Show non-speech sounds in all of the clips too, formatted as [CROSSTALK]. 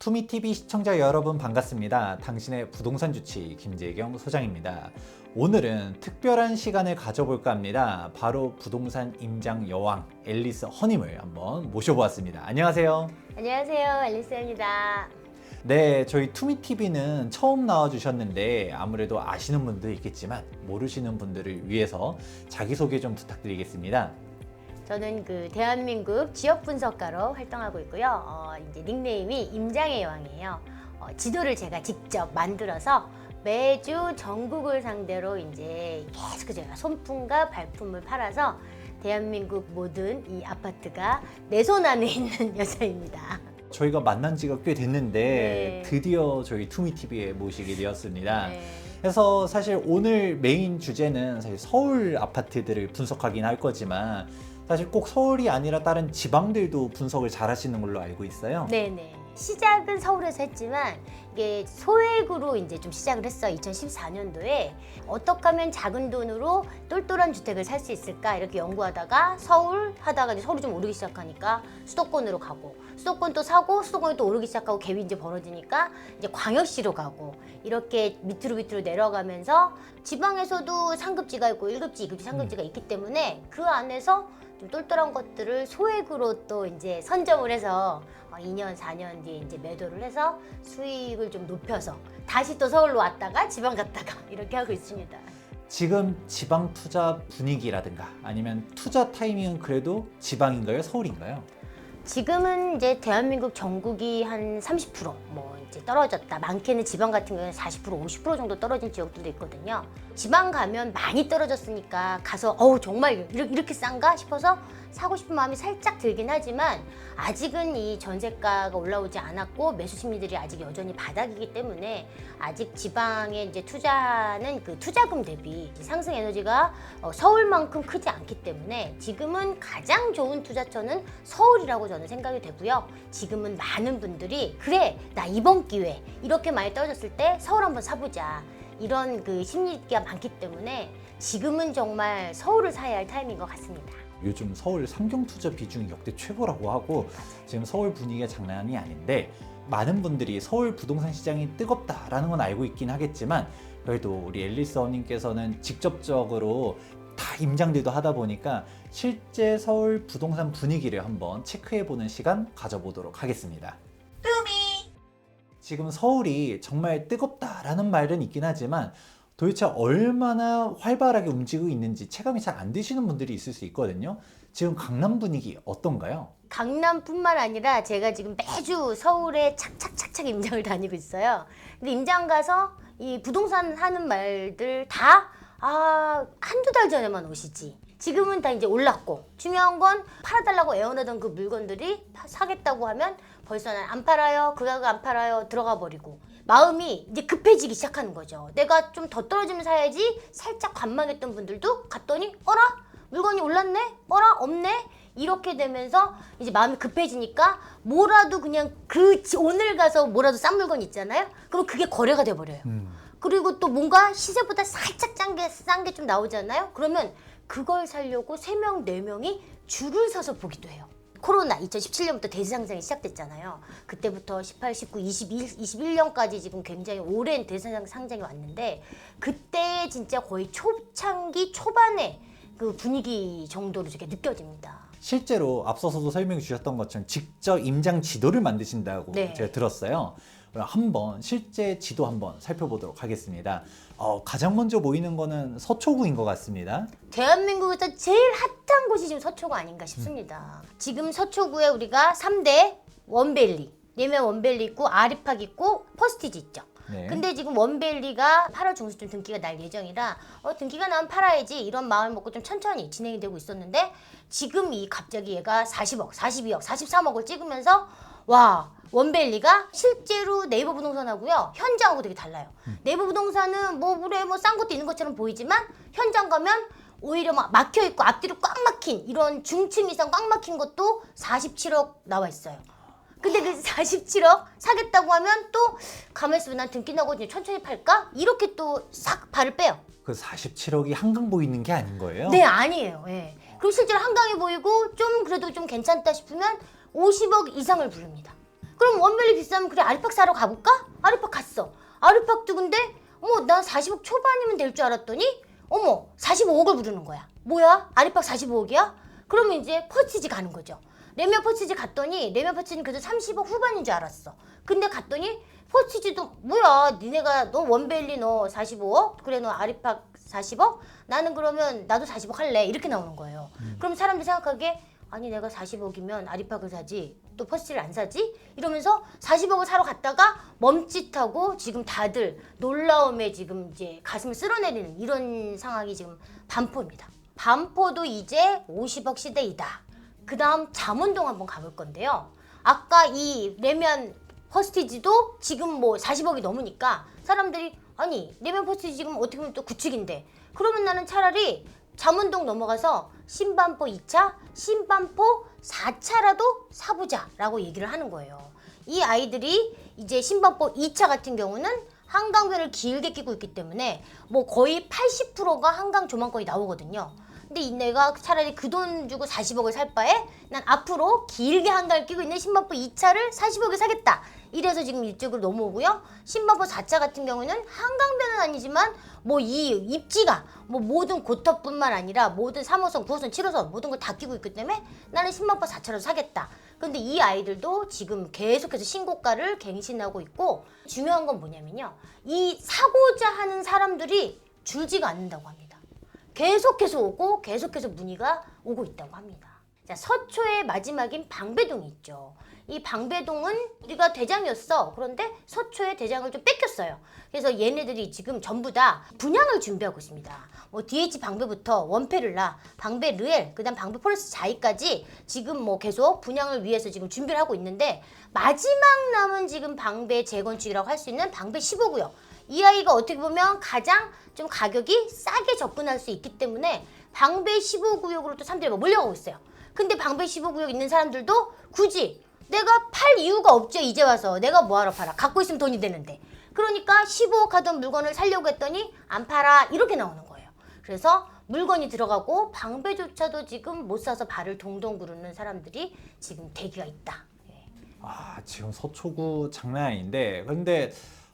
투미TV 시청자 여러분 반갑습니다. 당신의 부동산 주치 김재경 소장입니다. 오늘은 특별한 시간을 가져볼까 합니다. 바로 부동산 임장 여왕 앨리스 허님을 한번 모셔보았습니다. 안녕하세요. 안녕하세요, 앨리스입니다. 네, 저희 투미TV는 처음 나와주셨는데 아무래도 아시는 분도 있겠지만 모르시는 분들을 위해서 자기소개 좀 부탁드리겠습니다. 저는 그 대한민국 지역 분석가로 활동하고 있고요. 어, 이제 닉네임이 임장의 여왕이에요. 어, 지도를 제가 직접 만들어서 매주 전국을 상대로 이제 계속 제가 손품과 발품을 팔아서 대한민국 모든 이 아파트가 내 손 안에 [LAUGHS] 있는 여자입니다. 저희가 만난 지가 꽤 됐는데 네. 드디어 저희 투미TV에 모시게 되었습니다. 네. 그래서 사실 오늘 메인 주제는 사실 서울 아파트들을 분석하긴 할 거지만 사실 꼭 서울이 아니라 다른 지방들도 분석을 잘 하시는 걸로 알고 있어요. 네네. 시작은 서울에서 했지만 이게 소액으로 이제 좀 시작을 했어요. 2014년도에 어떻게 하면 작은 돈으로 똘똘한 주택을 살 수 있을까 이렇게 연구하다가 서울 하다가 이제 서울이 좀 오르기 시작하니까 수도권으로 가고 수도권 또 사고 수도권이 또 오르기 시작하고 갭이 이제 벌어지니까 이제 광역시로 가고 이렇게 밑으로 밑으로 내려가면서 지방에서도 상급지가 있고 1급지, 2급지, 3급지가 있기 때문에 그 안에서 좀 똘똘한 것들을 소액으로 또 이제 선점을 해서 어, 2년, 4년 뒤에 이제 매도를 해서 수익을 좀 높여서 다시 또 서울로 왔다가 지방 갔다가 [LAUGHS] 이렇게 하고 있습니다. 지금 지방 투자 분위기라든가 아니면 투자 타이밍은 그래도 지방인가요? 서울인가요? 지금은 이제 대한민국 전국이 한 30%뭐 이제 떨어졌다. 많게는 지방 같은 경우는 40% 50% 정도 떨어진 지역들도 있거든요. 지방 가면 많이 떨어졌으니까 가서 어우 정말 이렇게, 싼가 싶어서 사고 싶은 마음이 살짝 들긴 하지만 아직은 이 전세가가 올라오지 않았고 매수 심리들이 아직 여전히 바닥이기 때문에 아직 지방에 이제 투자하는 그 투자금 대비 상승 에너지가 어, 서울만큼 크지 않기 때문에 지금은 가장 좋은 투자처는 서울이라고 저는 생각이 되고요. 지금은 많은 분들이 그래 나 이번 기회 이렇게 많이 떨어졌을 때 서울 한번 사보자 이런 그 심리가 많기 때문에 지금은 정말 서울을 사야 할 타임인 것 같습니다. 요즘 서울 상경 투자 비중이 역대 최고라고 하고 지금 서울 분위기가 장난이 아닌데 많은 분들이 서울 부동산 시장이 뜨겁다라는 건 알고 있긴 하겠지만 그래도 우리 앨리스 어님께서는 직접적으로 다 임장들도 하다 보니까 실제 서울 부동산 분위기를 한번 체크해보는 시간 가져보도록 하겠습니다. 지금 서울이 정말 뜨겁다라는 말은 있긴 하지만 도대체 얼마나 활발하게 움직이고 있는지 체감이 잘 안 되시는 분들이 있을 수 있거든요. 지금 강남 분위기 어떤가요? 강남뿐만 아니라 제가 지금 매주 서울에 착착착착 임장을 다니고 있어요. 근데 임장 가서 이 부동산 하는 말들 다 아, 한두 달 전에만 오시지. 지금은 다 이제 올랐고 중요한 건 팔아달라고 애원하던 그 물건들이 파- 사겠다고 하면 벌써 난안 팔아요. 그 가격 안 팔아요. 들어가 버리고 마음이 이제 급해지기 시작하는 거죠. 내가 좀 더 떨어지면 사야지 살짝 관망했던 분들도 갔더니 어라 물건이 올랐네? 어라 없네? 이렇게 되면서 이제 마음이 급해지니까 뭐라도 그냥 그 지- 오늘 가서 뭐라도 싼 물건 있잖아요. 그럼 그게 거래가 돼 버려요. 그리고 또 뭔가 시세보다 살짝 짠 게 싼 게 좀 나오잖아요. 그러면 그걸 살려고 세 명 네명이 줄을 서서 보기도 해요. 코로나 2017년부터 대세상장이 시작됐잖아요. 그때부터 18, 19, 21, 21년까지 지금 굉장히 오랜 대세상장이 왔는데 그때 진짜 거의 초창기 초반에 그 분위기 정도로 저게 느껴집니다. 실제로 앞서서도 설명해 주셨던 것처럼 직접 임장 지도를 만드신다고 네. 제가 들었어요. 한번 실제 지도 한번 살펴보도록 하겠습니다. 어, 가장 먼저 보이는 거는 서초구인 것 같습니다. 대한민국에서 제일 핫한 곳이 지금 서초구 아닌가 싶습니다. 지금 서초구에 우리가 3대 원벨리, 예면 원벨리 있고 아리팍 있고 퍼스티지 있죠. 네. 근데 지금 원벨리가 8월 중순쯤 등기가 날 예정이라 어, 등기가 나면 팔아야지 이런 마음을 먹고 좀 천천히 진행이 되고 있었는데 지금 이 갑자기 얘가 40억, 42억, 43억을 찍으면서 와 원벨리가 실제로 네이버 부동산하고요 현장하고 되게 달라요. 네이버 부동산은 뭐 그래 뭐 싼 것도 있는 것처럼 보이지만 현장 가면 오히려 막 막혀 있고 앞뒤로 꽉 막힌 이런 중층 이상 꽉 막힌 것도 47억 나와 있어요. 근데 그 47억 사겠다고 하면 또 가만히 있으면 난 등기 나고 이제 천천히 팔까? 이렇게 또 싹 발을 빼요. 그 47억이 한강 보이는 게 아닌 거예요? 네, 아니에요. 예. 그리고 실제로 한강이 보이고 좀 그래도 좀 괜찮다 싶으면 50억 이상을 부릅니다. 그럼 원벨리 비싸면 그래 아리팍 사러 가볼까? 아리팍 갔어. 아리팍도 근데 어머 난 40억 초반이면 될 줄 알았더니 어머 45억을 부르는 거야. 뭐야? 아리팍 45억이야? 그러면 이제 퍼치지 가는 거죠. 레미안 퍼치지 갔더니 레미안 퍼치는 그래도 30억 후반인 줄 알았어. 근데 갔더니 퍼치지도 뭐야 니네가 너 원벨리 너 45억? 그래 너 아리팍 40억? 나는 그러면 나도 40억 할래 이렇게 나오는 거예요. 그럼 사람들이 생각하기에 아니 내가 40억이면 아리팍을 사지 또 퍼시를 안 사지 이러면서 40억을 사러 갔다가 멈칫하고 지금 다들 놀라움에 지금 이제 가슴을 쓸어내리는 이런 상황이 지금 반포입니다. 반포도 이제 50억 시대이다. 그 다음 잠원동 한번 가볼 건데요. 아까 이 레면 퍼스티지도 지금 뭐 40억이 넘으니까 사람들이 아니 레면 퍼스티지 지금 어떻게 보면 또 구축인데 그러면 나는 차라리 잠원동 넘어가서 신반포 2차, 신반포 4차라도 사보자라고 얘기를 하는 거예요. 이 아이들이 이제 신반포 2차 같은 경우는 한강변을 길게 끼고 있기 때문에 뭐 거의 80%가 한강 조망권이 나오거든요. 근데 이 내가 차라리 그 돈 주고 40억을 살 바에 난 앞으로 길게 한강을 끼고 있는 신반포 2차를 40억에 사겠다. 이래서 지금 이쪽으로 넘어오고요. 신반포 4차 같은 경우는 한강변은 아니지만 뭐 이 입지가 뭐 모든 고터뿐만 아니라 모든 3호선, 9호선, 7호선 모든 걸 다 끼고 있기 때문에 나는 신반포 4차로 사겠다. 근데 이 아이들도 지금 계속해서 신고가를 갱신하고 있고 중요한 건 뭐냐면요. 이 사고자 하는 사람들이 줄지가 않는다고 합니다. 계속해서 오고 계속해서 문의가 오고 있다고 합니다. 자, 서초의 마지막인 방배동이 있죠. 이 방배동은 우리가 대장이었어. 그런데 서초의 대장을 좀 뺏겼어요. 그래서 얘네들이 지금 전부 다 분양을 준비하고 있습니다. 뭐 DH 방배부터 원페를라, 방배 르엘, 그다음 방배 폴리스 자이까지 지금 뭐 계속 분양을 위해서 지금 준비를 하고 있는데 마지막 남은 지금 방배 재건축이라고 할 수 있는 방배 15구요. 이 아이가 어떻게 보면 가장 좀 가격이 싸게 접근할 수 있기 때문에 방배 15구역으로 또 사람들이 막 몰려가고 있어요. 근데 방배 15구역 있는 사람들도 굳이 내가 팔 이유가 없죠 이제 와서 내가 뭐하러 팔아 갖고 있으면 돈이 되는데 그러니까 15억 하던 물건을 살려고 했더니 안 팔아 이렇게 나오는 거예요. 그래서 물건이 들어가고 방배조차도 지금 못 사서 발을 동동 구르는 사람들이 지금 대기가 있다. 예. 아 지금 서초구 장난 아닌데 근데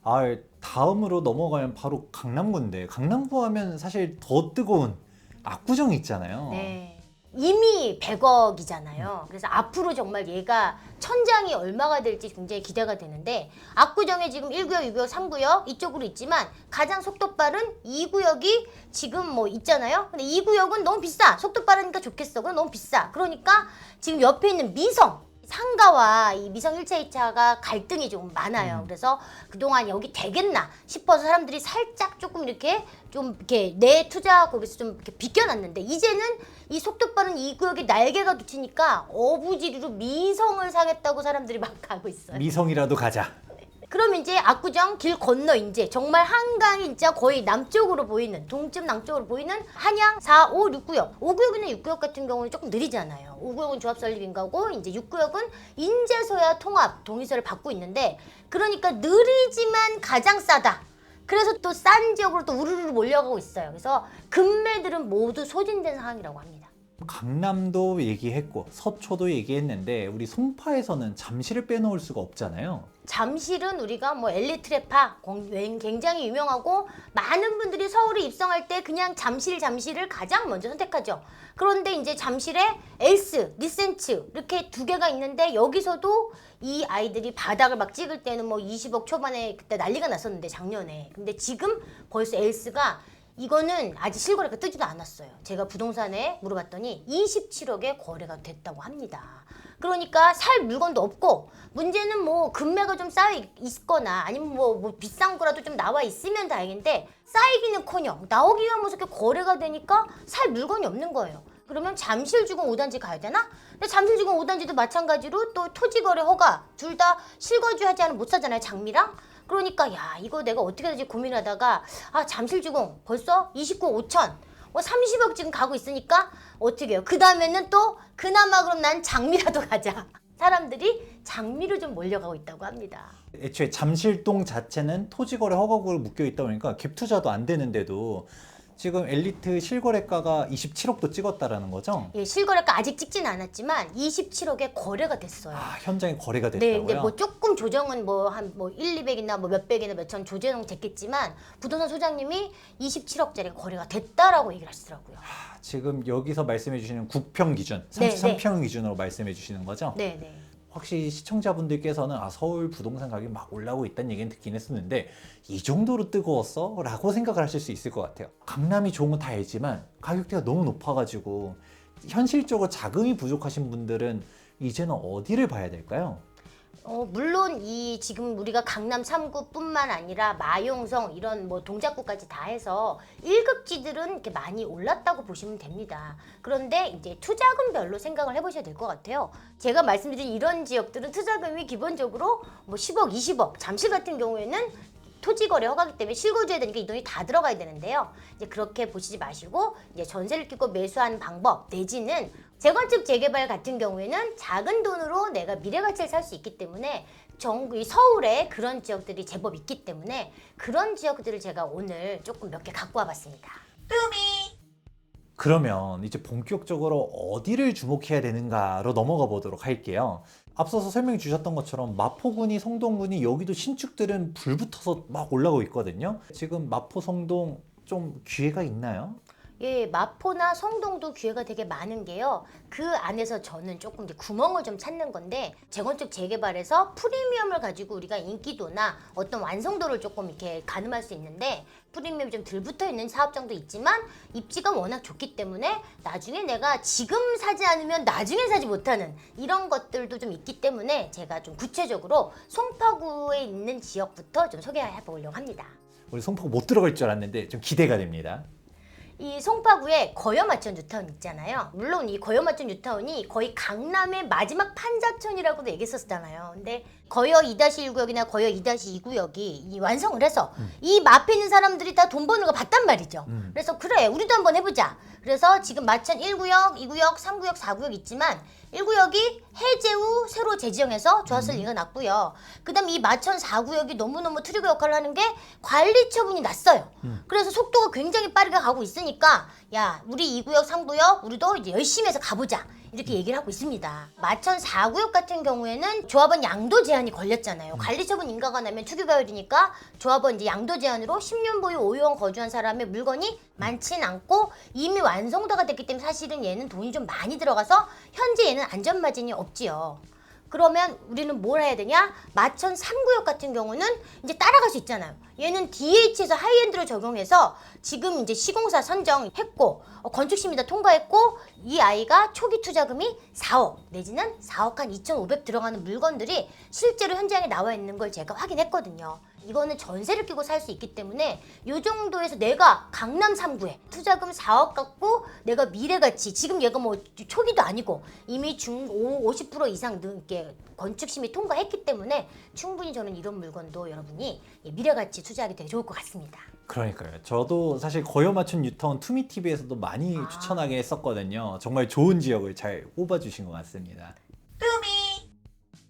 아 다음으로 넘어가면 바로 강남구인데 강남구 하면 사실 더 뜨거운 압구정 있잖아요. 네. 이미 100억이잖아요. 그래서 앞으로 정말 얘가 천장이 얼마가 될지 굉장히 기대가 되는데 압구정에 지금 1구역, 2구역, 3구역 이쪽으로 있지만 가장 속도 빠른 2구역이 지금 뭐 있잖아요. 근데 2구역은 너무 비싸. 속도 빠르니까 좋겠어. 그럼 너무 비싸. 그러니까 지금 옆에 있는 미성 상가와 이 미성 1차, 2차가 갈등이 좀 많아요. 그래서 그동안 여기 되겠나 싶어서 사람들이 살짝 조금 이렇게 좀 이렇게 내 투자 거기서 좀 이렇게 비껴놨는데 이제는 이 속도 빠른 이 구역에 날개가 돋치니까 어부지리로 미성을 사겠다고 사람들이 [LAUGHS] 막 가고 있어요. 미성이라도 가자. 그럼 이제 압구정 길 건너 이제 정말 한강이 진짜 거의 남쪽으로 보이는 동쯤 남쪽으로 보이는 한양 4, 5, 6구역. 5구역이나 6구역 같은 경우는 조금 느리잖아요. 5구역은 조합 설립인 거고 이제 6구역은 인재소야 통합 동의서를 받고 있는데 그러니까 느리지만 가장 싸다. 그래서 또 싼 지역으로 또 우르르 몰려가고 있어요. 그래서 금매들은 모두 소진된 상황이라고 합니다 강남도 얘기했고 서초도 얘기했는데 우리 송파에서는 잠실을 빼놓을 수가 없잖아요. 잠실은 우리가 뭐 엘리트레파 공- 굉장히 유명하고 많은 분들이 서울에 입성할 때 그냥 잠실 잠실을 가장 먼저 선택하죠. 그런데 이제 잠실에 엘스, 리센츠 이렇게 두 개가 있는데 여기서도 이 아이들이 바닥을 막 찍을 때는 뭐 20억 초반에 그때 난리가 났었는데 작년에. 근데 지금 벌써 엘스가 이거는 아직 실거래가 뜨지도 않았어요. 제가 부동산에 물어봤더니 27억에 거래가 됐다고 합니다. 그러니까 살 물건도 없고 문제는 뭐 금매가 좀 쌓여 있- 있거나 아니면 뭐, 뭐 비싼 거라도 좀 나와 있으면 다행인데 쌓이기는커녕 나오기가 무섭게 거래가 되니까 살 물건이 없는 거예요. 그러면 잠실주공 5단지 가야 되나? 근데 잠실주공 5단지도 마찬가지로 또 토지거래 허가 둘 다 실거주하지 않으면 못 사잖아요. 장미랑. 그러니까 야 이거 내가 어떻게 해야 되지 고민하다가 아 잠실주공 벌써 29억 5천 뭐 30억 지금 가고 있으니까 어떻게 해요? 그 다음에는 또 그나마 그럼 난 장미라도 [LAUGHS] 가자. 사람들이 장미로 좀 몰려가고 있다고 합니다. 애초에 잠실동 자체는 토지 거래 허가구를 묶여 있다 보니까 갭 투자도 안 되는데도 지금 엘리트 실거래가가 27억도 찍었다라는 거죠? 예, 실거래가 아직 찍진 않았지만 27억에 거래가 됐어요. 아, 현장에 거래가 네, 됐다고요? 근데 뭐 조금 조정은 뭐 한 뭐 1, 200이나 뭐 몇백이나 몇천 조정 됐겠지만 부동산 소장님이 27억짜리 거래가 됐다라고 얘기를 하시더라고요. 지금 여기서 말씀해 주시는 국평 기준, 네, 33평 기준으로 말씀해 주시는 거죠? 네, 네. 확실히 시청자분들께서는 아 서울 부동산 가격이 막 올라오고 있다는 얘기는 듣긴 했었는데 이 정도로 뜨거웠어? 라고 생각을 하실 수 있을 것 같아요 강남이 좋은 건 다 알지만 가격대가 너무 높아가지고 현실적으로 자금이 부족하신 분들은 이제는 어디를 봐야 될까요? 어, 물론 이 지금 우리가 강남 3구뿐만 아니라 마용성 이런 뭐 동작구까지 다 해서 1급지들은 이렇게 많이 올랐다고 보시면 됩니다. 그런데 이제 투자금별로 생각을 해보셔야 될 것 같아요. 제가 말씀드린 이런 지역들은 투자금이 기본적으로 뭐 10억, 20억, 잠실 같은 경우에는 토지 거래 허가기 때문에 실거주해야 되니까 이 돈이 다 들어가야 되는데요. 이제 그렇게 보시지 마시고 이제 전세를 끼고 매수하는 방법 내지는 재건축 재개발 같은 경우에는 작은 돈으로 내가 미래 가치를 살 수 있기 때문에 전국 이 서울에 그런 지역들이 제법 있기 때문에 그런 지역들을 제가 오늘 조금 몇 개 갖고 와봤습니다. 그러면 이제 본격적으로 어디를 주목해야 되는가로 넘어가 보도록 할게요. 앞서서 설명해 주셨던 것처럼 마포구니, 성동구니 여기도 신축들은 불 붙어서 막 올라오고 있거든요. 지금 마포, 성동 좀 기회가 있나요? 예, 마포나 성동도 기회가 되게 많은 게요. 그 안에서 저는 조금 이제 구멍을 좀 찾는 건데 재건축 재개발에서 프리미엄을 가지고 우리가 인기도나 어떤 완성도를 조금 이렇게 가늠할 수 있는데 프리미엄이 좀 덜 붙어 있는 사업장도 있지만 입지가 워낙 좋기 때문에 나중에 내가 지금 사지 않으면 나중에 사지 못하는 이런 것들도 좀 있기 때문에 제가 좀 구체적으로 송파구에 있는 지역부터 좀 소개해 보려고 합니다. 우리 송파구 못 들어갈 줄 알았는데 좀 기대가 됩니다. 이 송파구에 거여마천 뉴타운 있잖아요. 물론 이 거여마천 뉴타운이 거의 강남의 마지막 판자촌이라고도 얘기했었잖아요. 근데 거여 2-1구역이나 거여 2-2구역이 이 완성을 해서 이 앞에 있는 사람들이 다 돈 버는 거 봤단 말이죠. 음. 그래서 그래 우리도 한번 해보자. 그래서 지금 마천 1구역, 2구역, 3구역, 4구역 있지만 1구역이 해제 후 새로 재지정해서 조합설 리가 났고요. 그다음 이 마천 4구역이 너무너무 트리거 역할을 하는 게 관리 처분이 났어요. 그래서 속도가 굉장히 빠르게 가고 있으니까 야 우리 2구역, 3구역 우리도 이제 열심히 해서 가보자. 이렇게 얘기를 하고 있습니다. 마천 4구역 같은 경우에는 조합원 양도 제한이 걸렸잖아요. 관리처분 인가가 나면 투기가율이니까 조합원 이제 양도 제한으로 10년 보유 5유원 거주한 사람의 물건이 많진 않고 이미 완성도가 됐기 때문에 사실은 얘는 돈이 좀 많이 들어가서 현재 얘는 안전마진이 없지요. 그러면 우리는 뭘 해야 되냐? 마천 3구역 같은 경우는 이제 따라갈 수 있잖아요. 얘는 DH에서 하이엔드로 적용해서 지금 이제 시공사 선정했고 어, 건축 심의다 통과했고 이 아이가 초기 투자금이 4억 내지는 4억 한 2,500 들어가는 물건들이 실제로 현장에 나와 있는 걸 제가 확인했거든요. 이거는 전세를 끼고 살 수 있기 때문에 이 정도에서 내가 강남 3구에 투자금 4억 갖고 내가 미래가치 지금 얘가 뭐 초기도 아니고 이미 중 50% 이상 넘게 건축심의 통과했기 때문에 충분히 저는 이런 물건도 여러분이 예, 미래가치 투자하기 되게 좋을 것 같습니다. 그러니까요. 저도 사실 거여 맞춘 뉴타운 투미 TV에서도 많이 아. 추천하게 했었거든요. 정말 좋은 지역을 잘 꼽아주신 것 같습니다.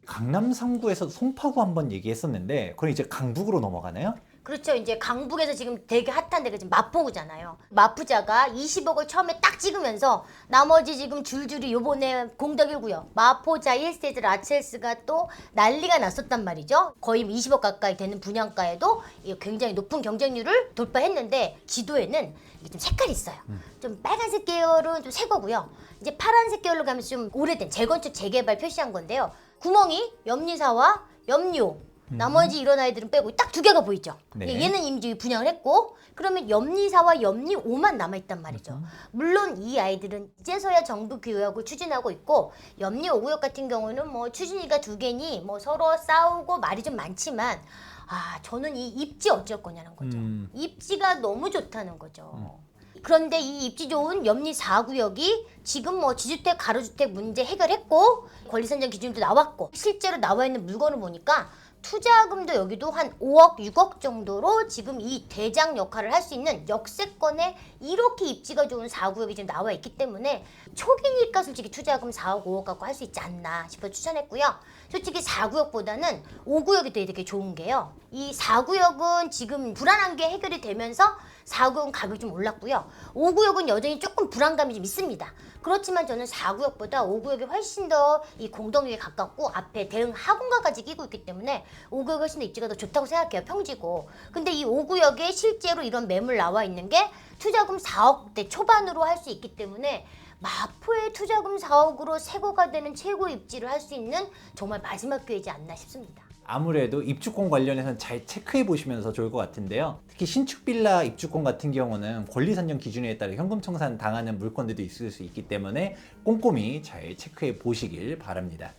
강남 3구에서 송파구 한번 얘기했었는데 그럼 이제 강북으로 넘어가나요? 그렇죠. 이제 강북에서 지금 되게 핫한 데가 지금 마포구잖아요. 마푸자가 20억을 처음에 딱 찍으면서 나머지 지금 줄줄이 요번에 공덕일구요. 마포자 1세트 라첼스가 또 난리가 났었단 말이죠. 거의 20억 가까이 되는 분양가에도 이 굉장히 높은 경쟁률을 돌파했는데 지도에는 이게 좀 색깔이 있어요. 좀 빨간색 계열은 좀 새 거고요. 이제 파란색 계열로 가면서 좀 오래된 재건축 재개발 표시한 건데요. 구멍이 염리사와 염리호 나머지 이런 아이들은 빼고 딱 두 개가 보이죠. 네. 예, 얘는 이미 분양을 했고 그러면 염리사와 염리오만 남아 있단 말이죠. 물론 이 아이들은 이제서야 정부 교육을 추진하고 있고 염리 5구역 같은 경우는 뭐 추진위가 두 개니 뭐 서로 싸우고 말이 좀 많지만 아 저는 이 입지 어쩔 거냐는 거죠. 음. 입지가 너무 좋다는 거죠. 그런데 이 입지 좋은 염리 4구역이 지금 뭐 지주택 가로주택 문제 해결했고 권리선정 기준도 나왔고 실제로 나와 있는 물건을 보니까 투자금도 여기도 한 5억, 6억 정도로 지금 이 대장 역할을 할 수 있는 역세권에 이렇게 입지가 좋은 4구역이 지금 나와 있기 때문에 초기니까 솔직히 투자금 4억, 5억 갖고 할 수 있지 않나 싶어 추천했고요. 솔직히 4구역보다는 5구역이 되게, 되게 좋은 게요. 이 4구역은 지금 불안한 게 해결이 되면서 4구역은 가격이 좀 올랐고요. 5구역은 여전히 조금 불안감이 좀 있습니다. 그렇지만 저는 4구역보다 5구역이 훨씬 더 이 공동역에 가깝고 앞에 대응 하공가까지 끼고 있기 때문에 5구역이 훨씬 더 입지가 더 좋다고 생각해요. 평지고. 근데 이 5구역에 실제로 이런 매물 나와 있는 게 투자금 4억대 초반으로 할 수 있기 때문에 마포의 투자금 4억으로 세고가 되는 최고 입지를 할 수 있는 정말 마지막 기회이지 않나 싶습니다. 아무래도 입주권 관련해서는 잘 체크해 보시면서 좋을 것 같은데요. 특히 신축 빌라 입주권 같은 경우는 권리 산정 기준에 따라 현금 청산 당하는 물건들도 있을 수 있기 때문에 꼼꼼히 잘 체크해 보시길 바랍니다.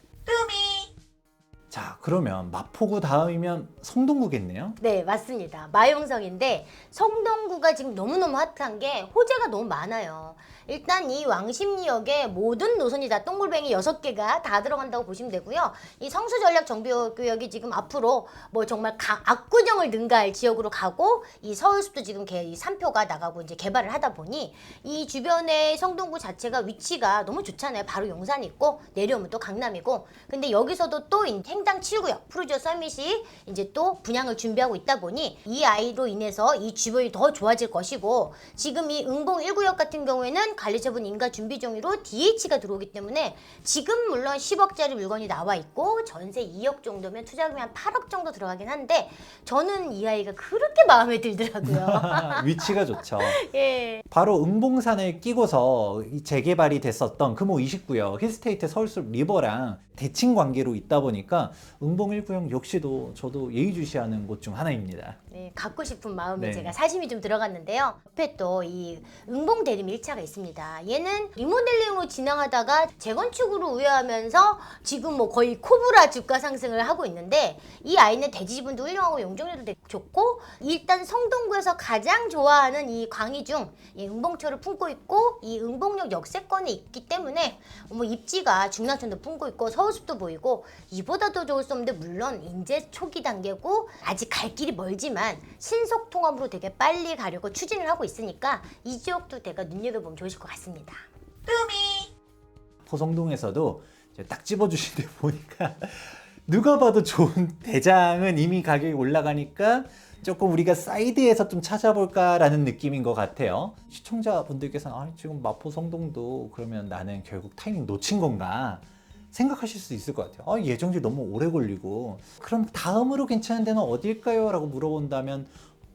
자, 그러면 마포구 다음이면 성동구겠네요. 네, 맞습니다. 마용성인데 성동구가 지금 너무너무 핫한 게 호재가 너무 많아요. 일단 이 왕십리역에 모든 노선이 다 동글뱅이 6개가 다 들어간다고 보시면 되고요. 이 성수전략정비구역이 지금 앞으로 뭐 정말 가- 압구정을 능가할 지역으로 가고 이 서울숲도 지금 개, 이 3표가 나가고 이제 개발을 하다 보니 이 주변의 성동구 자체가 위치가 너무 좋잖아요. 바로 용산 있고 내려오면 또 강남이고 근데 여기서도 또 인- 행당 7구역 푸르지오 서밋이 이제 또 분양을 준비하고 있다 보니 이 아이로 인해서 이 주변이 더 좋아질 것이고 지금 이 응봉 1구역 같은 경우에는 관리처분 인가 준비 중으로 DH가 들어오기 때문에 지금 물론 10억짜리 물건이 나와 있고 전세 2억 정도면 투자금이 한 8억 정도 들어가긴 한데 저는 이 아이가 그렇게 마음에 들더라고요. [LAUGHS] 위치가 좋죠. [LAUGHS] 예. 바로 응봉산을 끼고서 이 재개발이 됐었던 금호 29역 힐스테이트 서울숲 리버랑 대칭 관계로 있다 보니까 응봉 1구역 역시도 저도 예의주시하는 곳 중 하나입니다. 네, 갖고 싶은 마음에 네. 제가 사심이 좀 들어갔는데요. 옆에 또 이 응봉 대림 1차가 있습니다. 얘는 리모델링으로 진행하다가 재건축으로 우회하면서 지금 뭐 거의 코브라 주가 상승을 하고 있는데 이 아이는 대지 지분도 훌륭하고 용적률도 되게 좋고 일단 성동구에서 가장 좋아하는 이 광희중 이 응봉초를 품고 있고 이 응봉역 역세권이 있기 때문에 뭐 입지가 중랑천도 품고 있고 서울숲도 보이고 이보다 더 좋을 수 없는데 물론 인재 초기 단계고 아직 갈 길이 멀지만 신속 통합으로 되게 빨리 가려고 추진을 하고 있으니까 이 지역도 내가 눈여겨보면 좋으실 것 같습니다. 포성동에서도 이제 딱 집어주신 데 [LAUGHS] 보니까 누가 봐도 좋은 대장은 이미 가격이 올라가니까 조금 우리가 사이드에서 좀 찾아볼까라는 느낌인 것 같아요. 시청자분들께서는 아, 지금 마포 성동도 그러면 나는 결국 타이밍 놓친 건가 생각하실 수 있을 것 같아요. 아, 예정지 너무 오래 걸리고 그럼 다음으로 괜찮은 데는 어딜까요? 라고 물어본다면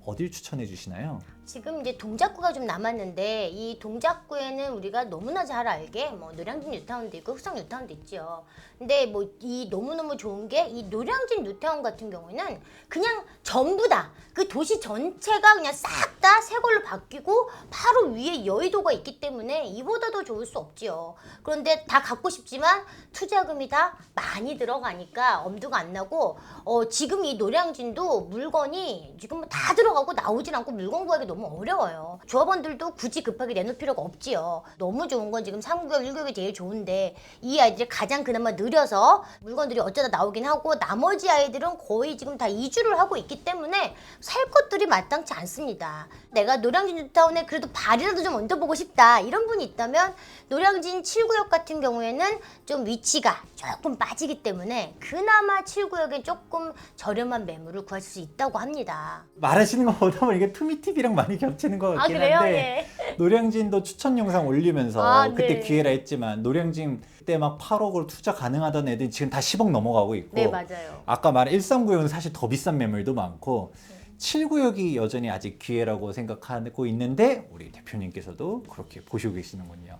어딜 추천해 주시나요? 지금 이제 동작구가 좀 남았는데 이 동작구에는 우리가 너무나 잘 알게 뭐 노량진 뉴타운도 있고 흑성 뉴타운도 있죠. 근데 뭐 이 너무너무 좋은 게 이 노량진 뉴타운 같은 경우에는 그냥 전부 다 그 도시 전체가 그냥 싹 다 새 걸로 바뀌고 바로 위에 여의도가 있기 때문에 이보다 더 좋을 수 없지요. 그런데 다 갖고 싶지만 투자금이 다 많이 들어가니까 엄두가 안 나고 어 지금 이 노량진도 물건이 지금 뭐다 들어가고 나오질 않고 물건 구하기 너무 어려워요. 조합원들도 굳이 급하게 내놓을 필요가 없지요. 너무 좋은 건 지금 3구역, 1구역이 제일 좋은데 이 아이들이 가장 그나마 느려서 물건들이 어쩌다 나오긴 하고 나머지 아이들은 거의 지금 다 이주를 하고 있기 때문에 살 것들이 마땅치 않습니다. 내가 노량진 뉴타운에 그래도 발이라도 좀 얹어보고 싶다 이런 분이 있다면 노량진 7구역 같은 경우에는 좀 위치가 조금 빠지기 때문에 그나마 7구역에 조금 저렴한 매물을 구할 수 있다고 합니다. 말하시는 거 보다 보니까 투미TV랑 많이 겹치는 것아 같긴 그래요? 한데 예. 노량진도 추천 영상 올리면서 아, 그때 네. 기회라 했지만 노량진 그때 막 8억으로 투자 가능하던 애들이 지금 다 10억 넘어가고 있고 네 맞아요. 아까 말한 139구역은 사실 더 비싼 매물도 많고 7구역이 여전히 아직 기회라고 생각하고 있는데 우리 대표님께서도 그렇게 보시고 계시는군요.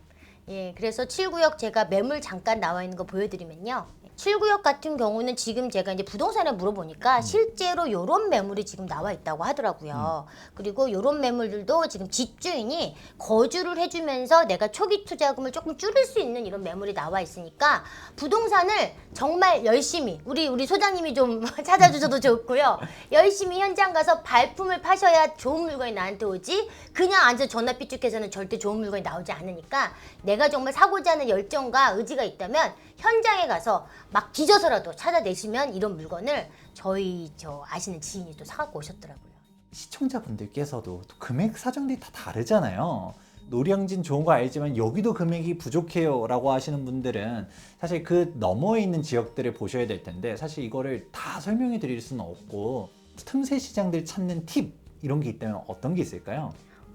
예, 그래서 7구역 제가 매물 잠깐 나와 있는 거 보여드리면요. 7구역 같은 경우는 지금 제가 이제 부동산에 물어보니까 실제로 요런 매물이 지금 나와 있다고 하더라고요. 그리고 요런 매물들도 지금 집주인이 거주를 해주면서 내가 초기 투자금을 조금 줄일 수 있는 이런 매물이 나와 있으니까 부동산을 정말 열심히 우리 우리 소장님이 좀 [LAUGHS] 찾아주셔도 좋고요. 열심히 현장 가서 발품을 파셔야 좋은 물건이 나한테 오지. 그냥 앉아 전화 삐죽해서는 절대 좋은 물건이 나오지 않으니까 내가 정말 사고자 하는 열정과 의지가 있다면 현장에 가서 막 뒤져서라도 찾아내시면 이런 물건을 저희 저 아시는 지인이 또 사갖고 오셨더라고요. 시청자분들께서도 또 금액 사정들이 다 다르잖아요. 노량진 좋은 거 알지만 여기도 금액이 부족해요 라고 하시는 분들은 사실 그 너머에 있는 지역들을 보셔야 될 텐데 사실 이거를 다 설명해 드릴 수는 없고 틈새 시장들 찾는 팁 이런 게 있다면 어떤 게 있을까요?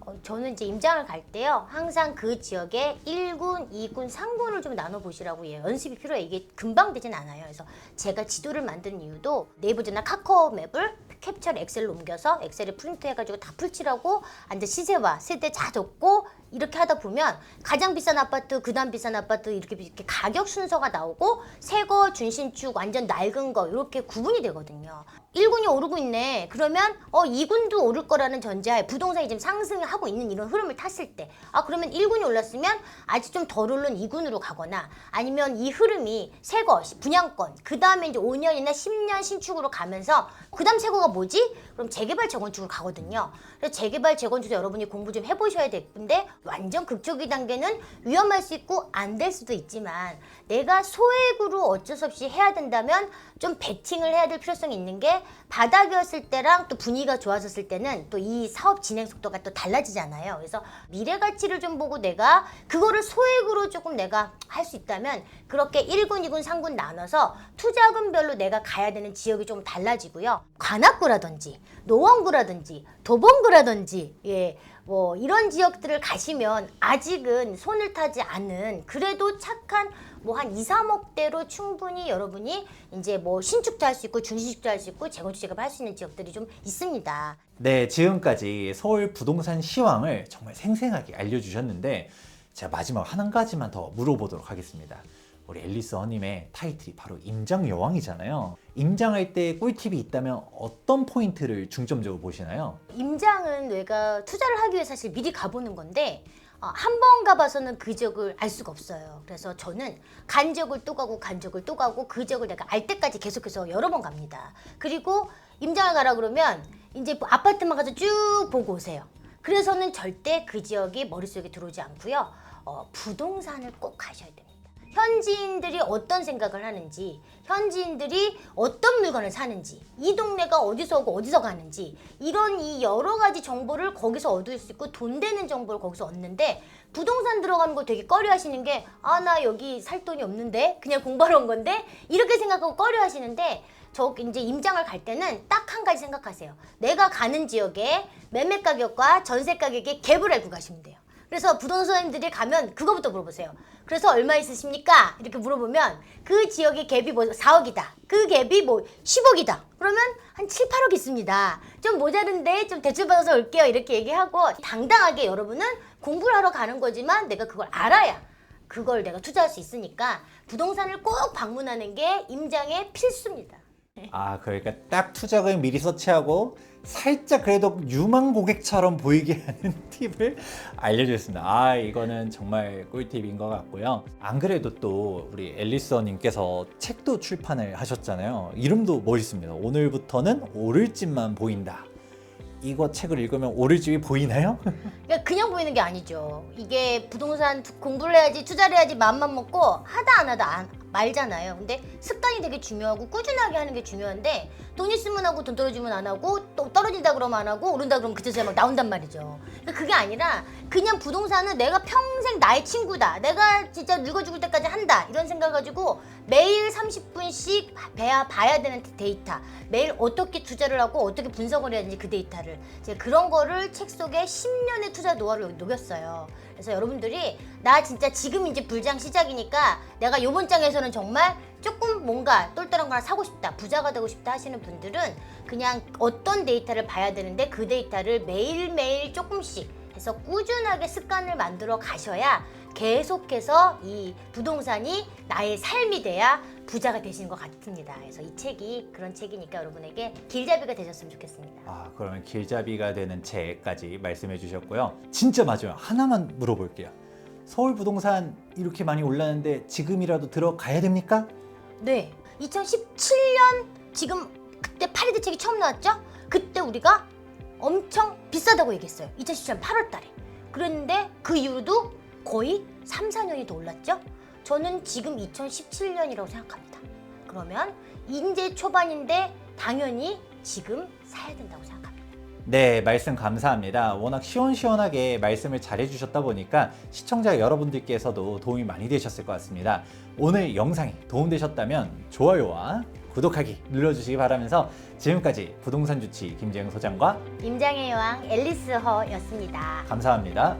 어, 저는 이제 임장을 갈 때요. 항상 그 지역에 1군, 2군, 3군을 좀 나눠 보시라고 예, 연습이 필요해요. 이게 금방 되진 않아요. 그래서 제가 지도를 만든 이유도 네이버즈나 카카오 맵을 캡처를 엑셀로 옮겨서 엑셀에 프린트 해가지고 다 풀칠하고 앉아 시세와 세대 다 적고 이렇게 하다 보면 가장 비싼 아파트, 그다음 비싼 아파트 이렇게 이렇게 가격 순서가 나오고 새거, 준신축, 완전 낡은 거 이렇게 구분이 되거든요. 1군이 오르고 있네. 그러면 어 2군도 오를 거라는 전제하에 부동산이 지금 상승하고 있는 이런 흐름을 탔을 때 아 그러면 1군이 올랐으면 아직 좀 덜 오른 2군으로 가거나 아니면 이 흐름이 새거, 분양권 그다음에 이제 5년이나 10년 신축으로 가면서 그다음 새거가 뭐지? 그럼 재개발 재건축으로 가거든요. 그래서 재개발 재건축 여러분이 공부 좀 해보셔야 될 건데 완전 극초기 단계는 위험할 수 있고 안 될 수도 있지만 내가 소액으로 어쩔 수 없이 해야 된다면 좀 베팅을 해야 될 필요성이 있는 게 바닥이었을 때랑 또 분위기가 좋아졌을 때는 또 이 사업 진행 속도가 또 달라지잖아요. 그래서 미래 가치를 좀 보고 내가 그거를 소액으로 조금 내가 할 수 있다면 그렇게 1군, 2군, 3군 나눠서 투자금별로 내가 가야 되는 지역이 좀 달라지고요. 관악구라든지 노원구라든지 도봉구라든지 예. 뭐 이런 지역들을 가시면 아직은 손을 타지 않은 그래도 착한 뭐 한 2, 3억대로 충분히 여러분이 이제 뭐 신축도 할 수 있고 준신축도 할 수 있고 재건축 재개발 할수 있는 지역들이 좀 있습니다. 네, 지금까지 서울 부동산 시황을 정말 생생하게 알려주셨는데 제가 마지막 한 가지만 더 물어보도록 하겠습니다. 우리 앨리스 허님의 타이틀이 바로 임장 여왕이잖아요. 임장할 때 꿀팁이 있다면 어떤 포인트를 중점적으로 보시나요? 임장은 내가 투자를 하기 위해 사실 미리 가보는 건데 어, 한 번 가봐서는 그 지역을 알 수가 없어요. 그래서 저는 간 지역을 또 가고 간 지역을 또 가고 그 지역을 내가 알 때까지 계속해서 여러 번 갑니다. 그리고 임장을 가라 그러면 이제 뭐 아파트만 가서 쭉 보고 오세요. 그래서는 절대 그 지역이 머릿속에 들어오지 않고요. 어, 부동산을 꼭 가셔야 됩니다. 현지인들이 어떤 생각을 하는지, 현지인들이 어떤 물건을 사는지, 이 동네가 어디서 오고 어디서 가는지, 이런 이 여러 가지 정보를 거기서 얻을 수 있고 돈 되는 정보를 거기서 얻는데 부동산 들어가는 걸 되게 꺼려 하시는 게, 아, 나 여기 살 돈이 없는데? 그냥 공부하러 온 건데? 이렇게 생각하고 꺼려 하시는데, 저 이제 임장을 갈 때는 딱 한 가지 생각하세요. 내가 가는 지역의 매매 가격과 전세 가격의 갭을 알고 가시면 돼요. 그래서 부동산님들이 가면 그거부터 물어보세요. 그래서 얼마 있으십니까? 이렇게 물어보면 그 지역의 갭이 뭐 4억이다. 그 갭이 뭐 10억이다. 그러면 한 7, 8억 있습니다. 좀 모자른데 좀 대출 받아서 올게요. 이렇게 얘기하고 당당하게 여러분은 공부를 하러 가는 거지만 내가 그걸 알아야 그걸 내가 투자할 수 있으니까 부동산을 꼭 방문하는 게 임장의 필수입니다. 아, 그러니까 딱 투자금 미리 서치하고 살짝 그래도 유망 고객처럼 보이게 하는 [LAUGHS] 팁을 알려주셨습니다. 아, 이거는 정말 꿀팁인 것 같고요. 안 그래도 또 우리 앨리스님께서 책도 출판을 하셨잖아요. 이름도 멋있습니다. 오늘부터는 오를 집만 보인다. 이거 책을 읽으면 오를 집이 보이나요? [LAUGHS] 그러니까 그냥 보이는 게 아니죠. 이게 부동산 투- 공부를 해야지 투자를 해야지 마음만 먹고 하다 안 하다 안, 말잖아요. 근데 습관이 되게 중요하고 꾸준하게 하는 게 중요한데 돈 있으면 하고 돈 떨어지면 안 하고 또 떨어진다 그러면 안 하고 오른다 그러면 그때서야 막 나온단 말이죠. 그러니까 그게 아니라 그냥 부동산은 내가 평생 나의 친구다. 내가 진짜 늙어 죽을 때까지 한다. 이런 생각 가지고 매일 30분씩 봐야, 봐야 되는 데이터. 매일 어떻게 투자를 하고 어떻게 분석을 해야 되는지 그 데이터를. 제가 그런 거를 책 속에 10년의 투자 노하우를 녹였어요. 그래서 여러분들이 나 진짜 지금 이제 불장 시작이니까 내가 요번 장에서는 정말 조금 뭔가 똘똘한 거 하나 사고 싶다, 부자가 되고 싶다 하시는 분들은 그냥 어떤 데이터를 봐야 되는데 그 데이터를 매일매일 조금씩 해서 꾸준하게 습관을 만들어 가셔야 계속해서 이 부동산이 나의 삶이 돼야 부자가 되시는 것 같습니다. 그래서 이 책이 그런 책이니까 여러분에게 길잡이가 되셨으면 좋겠습니다. 아, 그러면 길잡이가 되는 책까지 말씀해 주셨고요. 진짜 마지막 하나만 물어볼게요. 서울 부동산 이렇게 많이 올랐는데 지금이라도 들어가야 됩니까? 네. 2017년 지금 그때 파리 대책이 처음 나왔죠? 그때 우리가 엄청 비싸다고 얘기했어요. 2017년 8월 달에. 그랬는데 그 이후로도 거의 3, 4년이 더 올랐죠? 저는 지금 2017년이라고 생각합니다. 그러면 인제 초반인데 당연히 지금 사야 된다고 생각합니다. 네, 말씀 감사합니다. 워낙 시원시원하게 말씀을 잘 해주셨다 보니까 시청자 여러분들께서도 도움이 많이 되셨을 것 같습니다. 오늘 영상이 도움되셨다면 좋아요와 구독하기 눌러주시기 바라면서 지금까지 부동산 주치 김재영 소장과 임장의 여왕 앨리스 허였습니다. 감사합니다.